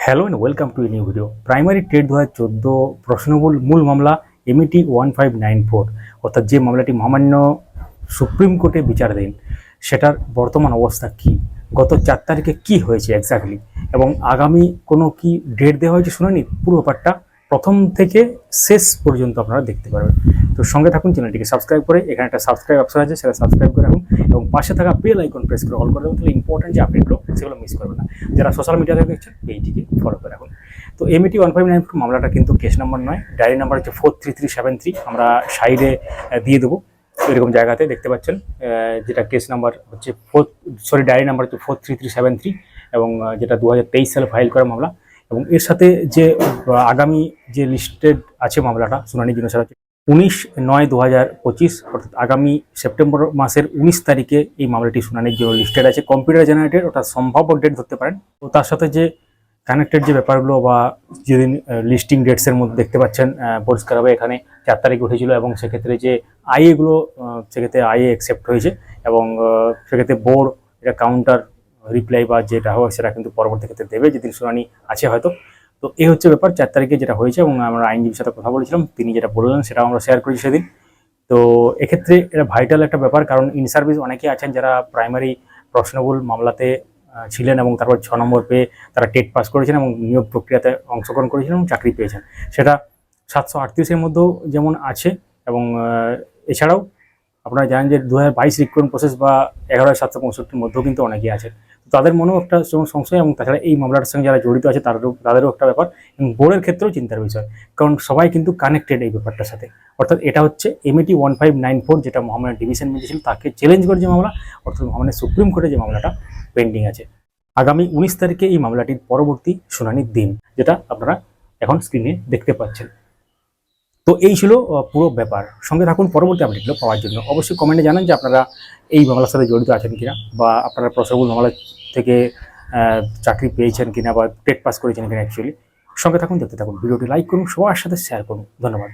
Hello and welcome to new video primary TET দু হাজার চোদ্দ প্রশ্নমূল মূল মামলা MET one five nine four অর্থাৎ যে মামলাটি মহামান্য সুপ্রিম কোর্টে বিচারাধীন সেটার বর্তমান অবস্থা কি? গত চার তারিখে কি হয়েছে এক্স্যাক্টলি এবং আগামী কোনো কি ডেট দেওয়া হয়েছে শুনেনি পুরো ব্যাপারটা প্রথম থেকে শেষ পর্যন্ত আপনারা দেখতে পারবেন। তো সঙ্গে থাকুন, চ্যানেলটিকে সাবস্ক্রাইব করে, এখানে একটা সাবস্ক্রাইব অপশন আছে, সেটা সাবস্ক্রাইব করে রাখুন এবং পাশে থাকা বেল আইকন প্রেস করে অল করে দেবেন, তাহলে ইম্পর্টেন্ট যে আপডেটগুলো সেগুলো মিস করবেন না। যারা সোশ্যাল মিডিয়াতে দেখছেন, এইটিকে ফলো করে রাখুন। তো এমইটি ওয়ান ফাইভ নাইন মামলাটা কিন্তু কেস নাম্বার নয় ডায়েরি নাম্বার হচ্ছে four three three seven three আমরা সাইডে দিয়ে দেবো। এরকম জায়গাতে দেখতে পাচ্ছেন যেটা কেস নাম্বার হচ্ছে ফোর সরি ডায়েরি নাম্বার হচ্ছে four three three seven three এবং যেটা দু হাজার তেইশ সালে ফাইল করা মামলা। এবং এর সাথে যে আগামী যে লিস্টেড আছে মামলাটা শুনানির জন্য সেটা উনিশ নয় দু হাজার পঁচিশ অর্থাৎ আগামী সেপ্টেম্বর মাসের উনিশ তারিখে এই মামলাটি শুনানির জন্য লিস্টেড আছে। কম্পিউটার জেনারেটেড ওটা সম্ভাব্য ডেট ধরতে পারেন। তো তার সাথে যে কানেক্টেড যে ব্যাপারগুলো বা যেদিন লিস্টিং ডেটসের মধ্যে দেখতে পাচ্ছেন আহ, পরিষ্কারভাবে এখানে চার তারিখ উঠেছিল এবং সেক্ষেত্রে যে আইএগুলো সেক্ষেত্রে আইএ অ্যাকসেপ্ট হয়েছে এবং সেক্ষেত্রে বোর্ড এটা কাউন্টার রিপ্লাই বা যেটা হয় সেটা কিন্তু পরবর্তী ক্ষেত্রে দেবে যেদিন শুনানি আছে হয়তো। তো এই হচ্ছে ব্যাপার, চার তারিখে যেটা হয়েছে এবং আমরা আইনজীবীর সাথে কথা বলেছিলাম, তিনি যেটা বললেন সেটাও আমরা শেয়ার করেছি সেদিন। তো এক্ষেত্রে এটা ভাইটাল একটা ব্যাপার, কারণ ইন সার্ভিস অনেকেই আছেন যারা প্রাইমারি প্রশ্নবুল মামলাতে ছিলেন এবং তারপর ছ নম্বর পেয়ে তারা টেট পাস করেছেন এবং নিয়োগ প্রক্রিয়াতে অংশগ্রহণ করেছেন এবং চাকরি পেয়েছেন। সেটা সাতশো আটত্রিশের মধ্যেও যেমন আছে এবং এছাড়াও আপনারা জানেন যে দু হাজার বাইশ রিক্রুটমেন্ট প্রসেস বা এগারো সাতশো পঁয়ষট্টির মধ্যেও কিন্তু অনেকেই আছে তাদের মনেও একটা সংশয় এবং তাছাড়া এই মামলাটার সঙ্গে যারা জড়িত আছে তাদেরও তাদেরও একটা ব্যাপার এবং বোর্ডের ক্ষেত্রেও চিন্তার বিষয়। কারণ সবাই কিন্তু কানেক্টেড এই ব্যাপারটার সাথে। অর্থাৎ এটা হচ্ছে MAT one five nine four যেটা মহামানের ডিভিশন বেঞ্চে ছিল, তাকে চ্যালেঞ্জ করে যে মামলা, অর্থাৎ মহামানের সুপ্রিম কোর্টে যে মামলাটা পেন্ডিং আছে। আগামী উনিশ তারিখে এই মামলাটির পরবর্তী শুনানির দিন, যেটা আপনারা এখন স্ক্রিনে দেখতে পাচ্ছেন। তো এই ছিল পুরো ব্যাপার। সঙ্গে থাকুন, পরবর্তী আপডেটগুলো পাওয়ার জন্য। অবশ্যই কমেন্টে জানান যে আপনারা এই মামলার সাথে জড়িত আছেন কিনা বা আপনারা প্রসরবুল মামলা থেকে চাকরি পেয়েছেন কিনা বা টেট পাস করেছেন কিনা অ্যাকচুয়ালি সঙ্গে থাকুন, দেখতে থাকুন। ভিডিওটি লাইক করুন, সবার সাথে শেয়ার করুন। ধন্যবাদ।